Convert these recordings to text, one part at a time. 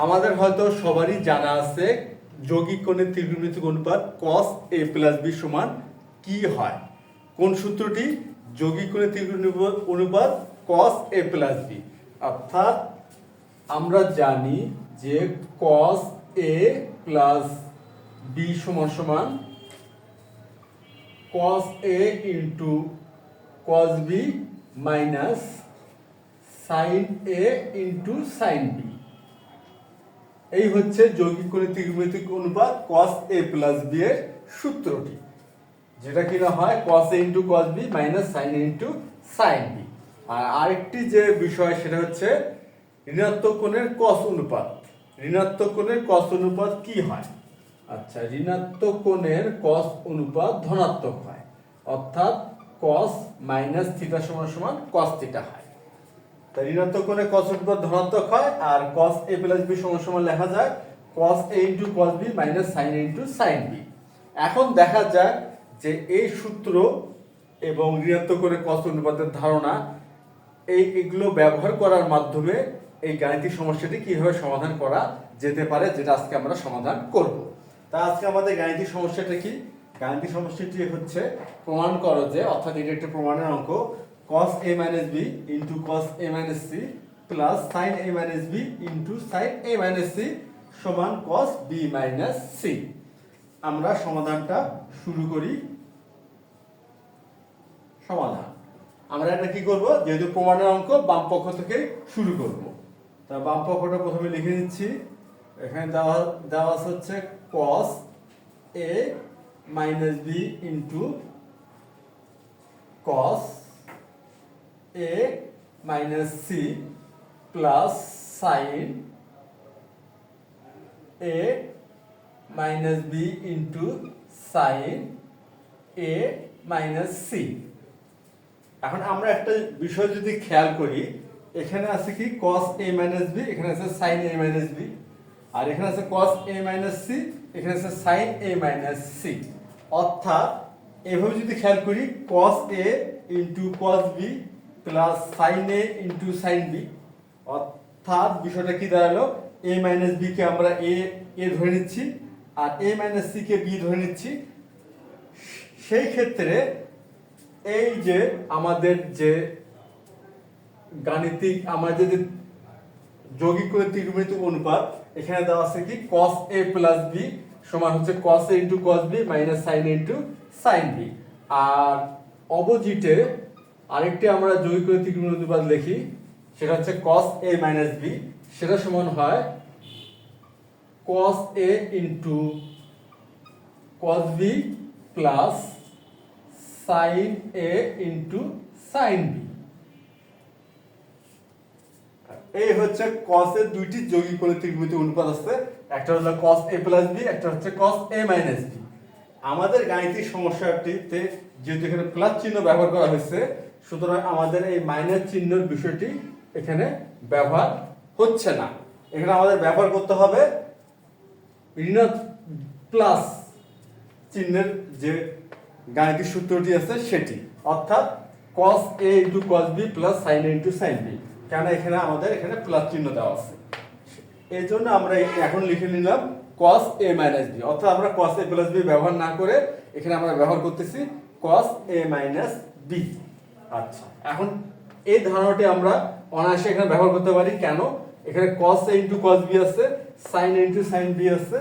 আমাদের হয়তো সবারই জানা আছে যৌগিক কোণের ত্রিগুণমিতিক অনুপাত cos a প্লাস b সমান কি হয়। কোন সূত্রটি? যৌগিক কোণের ত্রিগুণমিতিক অনুপাত cos a প্লাস b অর্থাৎ আমরা জানি যে cos a প্লাস b সমান সমান cos a into cos b minus sin a into sin b এই হচ্ছে যৌগিক কোণের ত্রিগুণমিতিক অনুপাত cos a প্লাস b এর সূত্রটি, যেটা কিনা হয় cos a into cos b minus sin a into sin b আর আরেকটি যে বিষয়, সেটা হচ্ছে ঋণাত্মক কোণের cos অনুপাত। ঋণাত্মক কোণের cos অনুপাত কি হয়? আচ্ছা ঋণাত্মক কোণের cos অনুপাত ধনাত্মক হয়, অর্থাৎ cos মাইনাস থিটা সমান সমান cos থিটা হয়। তাই ঋণাত্মক কোণে cos অনুপাত ধনাত্মক হয়, আর cos a প্লাস b সমান সমান লেখা যায় cos a into cos b minus sin a into sin b এখন দেখা যায় যে এই সূত্র এবং ঋণাত্মক কোণে cos অনুপাতের ধারণা, এই এগুলো ব্যবহার করার মাধ্যমে এই গাণিতিক সমস্যাটি কীভাবে সমাধান করা যেতে পারে, যেটা আজকে আমরা সমাধান করব। তা আজকে আমাদের গাণিতিক সমস্যাটা কি? গাণিতিক সমস্যাটি হচ্ছে প্রমাণ করো যে, অর্থাৎ এটা একটা প্রমাণের অঙ্ক cos a minus b into cos a minus c plus sin a minus b into sin a minus c সমান cos b minus c আমরা সমাধানটা শুরু করি। সমাধান। আমরা এটা কি করব? যেহেতু প্রমাণের অঙ্ক, বাম পক্ষ থেকে শুরু করব। তা বাম পক্ষটা প্রথমে লিখে নিচ্ছি। এখানে দেওয়া দেওয়া হচ্ছে cos a minus b into cos a minus c plus sin a minus b into sin a minus c এখন আমরা একটা বিষয় যদি খেয়াল করি এখানে আছে কি cos a minus b এখানে আছে sin a minus b আর এখানে আছে cos a minus c এখানে আছে sin a minus c অর্থাৎ এভাবে যদি খেয়াল করি cos a into cos b plus sin a into sin b অর্থাৎ বিষয়টা কি দাঁড়াল? a minus b কে আমরা a a ধরে নিচ্ছি আর a minus c K b ধরে নিচ্ছি। সেই ক্ষেত্রে এই যে আমাদের যে গাণিতিক আমাদের যে যৌগিক করে ত্রিকোণমিতিক অনুপাত, এখানে দেওয়া আছে কি? cos a প্লাস b সমান হচ্ছে cos a into cos b minus a into sin b আর অপোজিটে আরেকটি আমরা করে ত্রিকোণমিতিক অনুপাত লিখি সেটা হচ্ছে cos a মাইনাস b, সেটা সমান হয় cos a into cos b plus sin a into sin b এই হচ্ছে এর দুইটি যৌগিক ত্রিকোণমিতিক অনুপাত আছে, একটা হলো cos a প্লাস b, একটা হচ্ছে cos a মাইনাস b আমাদের গাণিতিক সমস্যাটিতে যেহেতু এখানে প্লাস চিহ্ন ব্যবহার করা হয়েছে সুতরাং আমাদের এই মাইনাস চিহ্নের বিষয়টি এখানে ব্যবহার হচ্ছে না। এখানে আমাদের ব্যবহার করতে হবে ঋণাত্মক প্লাস চিহ্নের যে গাণিতিক সূত্রটি আছে সেটি, অর্থাৎ cos a into cos B plus sine a into sin b কেন এখানে আমাদের এখানে প্লাস চিহ্ন দেওয়া আছে। এই জন্য আমরা এখন লিখে নিলাম কস এ মাইনাস বি অর্থাৎ আমরা কস এ প্লাস বি ব্যবহার না করে এখানে আমরা ব্যবহার করতেছি কস এ মাইনাস b আচ্ছা এখন এই ধারণাটি আমরা অনায়াসে এখানে ব্যবহার করতে পারি। কেন? এখানে cos a into cos b আছে, sin a into sin b আছে।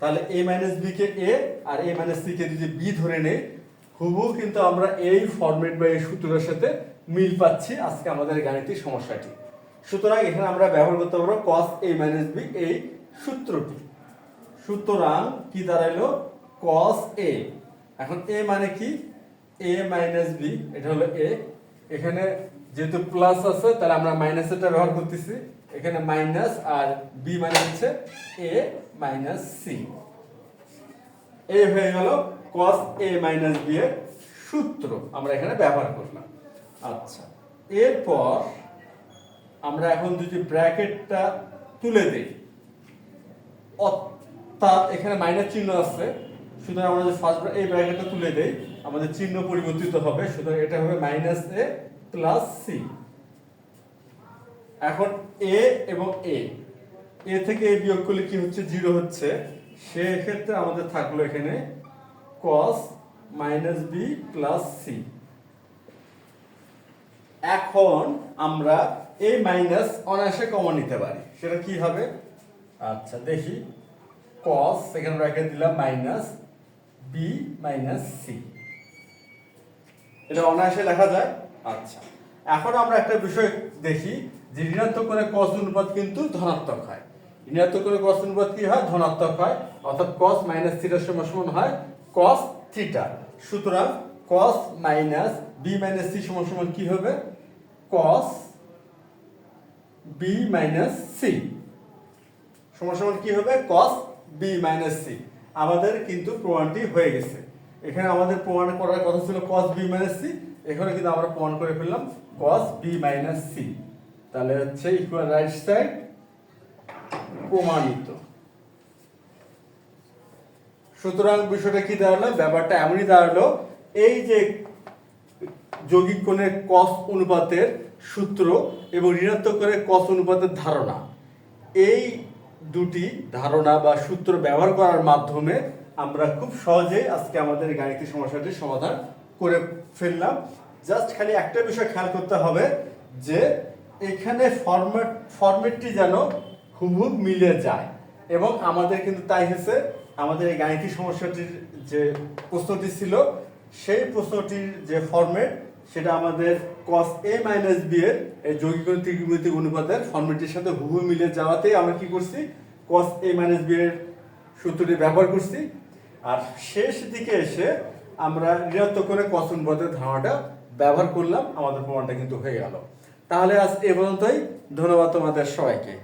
তাহলে a মাইনাস b কে a আর a মাইনাস c কে যদি b ধরে নেই, হুবহু কিন্তু আমরা এই ফরম্যাট বা এই সূত্রের সাথে মিল পাচ্ছি আজকে আমাদের গাণিতিক সমস্যাটি। সুতরাং এখানে আমরা ব্যবহার করতে পারব cos a মাইনাস b এই সূত্রটি। সুতরাং কি দাঁড়াইলো? cos a এখন a মানে কি? A মাইনাস b, এটা হলো a এখানে যেহেতু প্লাস আছে, তাহলে আমরা মাইনাস এটা ব্যবহার করতেছি। এখানে মাইনাস আর বি মানে হচ্ছে এ মাইনাস সি এই হয়ে গেল cos এ মাইনাস b এর সূত্র। আমরা এখানে ব্যবহার করলাম। আচ্ছা এরপর আমরা এখন যদি ব্র্যাকেটটা তুলে দেই। অর্থাৎ এখানে মাইনাস চিহ্ন আছে। সুতরাং আমরা যদি ফার্স্ট এই ব্র্যাকেটটা তুলে দেই, আমাদের চিহ্ন পরিবর্তিত হবে, সুতরাং এটা হবে মাইনাস এ প্লাস সি এখন এ এবং এ এ থেকে এ বিয়োগ করলে কি হচ্ছে? জিরো হচ্ছে। সেক্ষেত্রে আমাদের থাকল এখানে cos minus B plus C এখন আমরা এই মাইনাস অনায়াসে কমন নিতে পারি। সেটা কি হবে? আচ্ছা দেখি। cos, এখানে রেখে দিলাম মাইনাস বি মাইনাস সি এটা অনায়াসে লেখা যায়। আচ্ছা। এখন আমরা একটা বিষয় দেখি যে ঋণাত্মক করে cos অনুপাত কিন্তু ধনাত্মক হয়। ঋণাত্মক করে cos অনুপাত কি হয়? ধনাত্মক হয়। অর্থাৎ cos মাইনাস থিটার সমান সমান হয় cos থিটা সুতরাং cos minus B minus C সমান সমান কি হবে? cos বি মাইনাস সি সমান সমান কি হবে? cos b মাইনাস সি আমাদের কিন্তু প্রমাণটি হয়ে গেছে। এখানে আমাদের প্রমাণ করার কথা ছিল cos b মাইনাস সি এখানে কিন্তু আমরা প্রমাণ করে ফেললাম cos b মাইনাস সি তাহলে হচ্ছে ইকুয়াল রাইট সাইড প্রমাণিত। সুতরাং বিষয়টা কি দাঁড়াল? ব্যাপারটা এমনই দাঁড়াল, এই যে যৌগিক কোণের কস অনুপাতের সূত্র এবং ঋণাত্মক কোণের কস অনুপাতের ধারণা, এই দুটি ধারণা বা সূত্র ব্যবহার করার মাধ্যমে আমরা খুব সহজেই আজকে আমাদের গাণিতিক সমস্যাটির সমাধান করে ফেললাম। জাস্ট খালি একটা বিষয় খেয়াল করতে হবে যে এখানে ফরম্যাট ফরম্যাটটি যেন হুবহুব মিলে যায় এবং আমাদের কিন্তু তাই হয়েছে, আমাদের এই গাণিতিক সমস্যাটির যে প্রশ্নটি ছিল, সেই প্রশ্নটির যে ফরম্যাট সেটা আমাদের cos a মাইনাস b এর এই যৌগিক ত্রিকোণমিতিক অনুপাতের ফরম্যাটের সাথে হুবহু মিলে যাওয়াতেই আমরা কি করছি? cos a মাইনাস b এর সূত্রটি ব্যবহার করছি। আর শেষ দিকে এসে আমরা ঋণাত্মক করে cos অনুপাতের ধারণাটা ব্যবহার করলাম। আমাদের প্রমাণটা কিন্তু হয়ে গেল। তাহলে আজ এ পর্যন্তই। ধন্যবাদ তোমাদের সবাইকে।